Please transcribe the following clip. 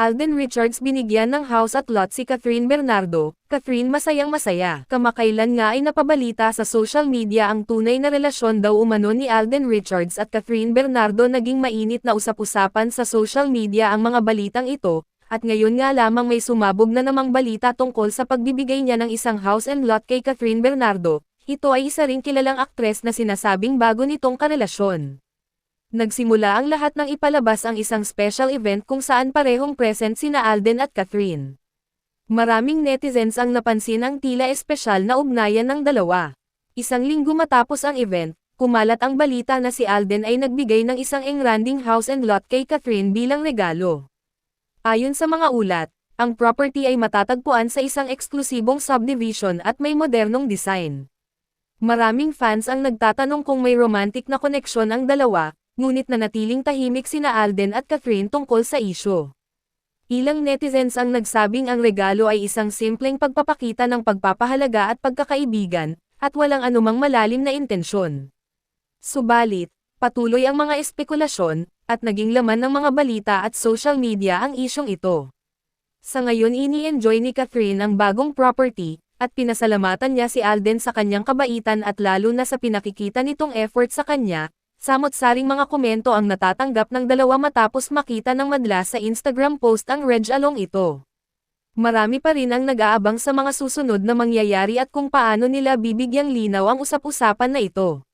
Alden Richards binigyan ng house at lot si Catherine Bernardo, Catherine masayang masaya. Kamakailan nga ay napabalita sa social media ang tunay na relasyon daw umano ni Alden Richards at Catherine Bernardo naging mainit na usap-usapan sa social media ang mga balitang ito, at ngayon nga lamang may sumabog na namang balita tungkol sa pagbibigay niya ng isang house and lot kay Catherine Bernardo, ito ay isa ring kilalang aktres na sinasabing bago nitong karelasyon. Nagsimula ang lahat ng ipalabas ang isang special event kung saan parehong present sina Alden at Catherine. Maraming netizens ang napansin ang tila espesyal na ugnayan ng dalawa. Isang linggo matapos ang event, kumalat ang balita na si Alden ay nagbigay ng isang engranding house and lot kay Catherine bilang regalo. Ayon sa mga ulat, ang property ay matatagpuan sa isang eksklusibong subdivision at may modernong design. Maraming fans ang nagtatanong kung may romantic na koneksyon ang dalawa, ngunit nanatiling tahimik sina Alden at Catherine tungkol sa isyo. Ilang netizens ang nagsabing ang regalo ay isang simpleng pagpapakita ng pagpapahalaga at pagkakaibigan, at walang anumang malalim na intensyon. Subalit, patuloy ang mga espekulasyon, at naging laman ng mga balita at social media ang isyong ito. Sa ngayon ini-enjoy ni Catherine ang bagong property, at pinasalamatan niya si Alden sa kanyang kabaitan at lalo na sa pinakikita nitong effort sa kanya, Samot-saring mga komento ang natatanggap ng dalawa matapos makita ng madla sa Instagram post ang Reg Along ito. Marami pa rin ang nag-aabang sa mga susunod na mangyayari at kung paano nila bibigyang linaw ang usap-usapan na ito.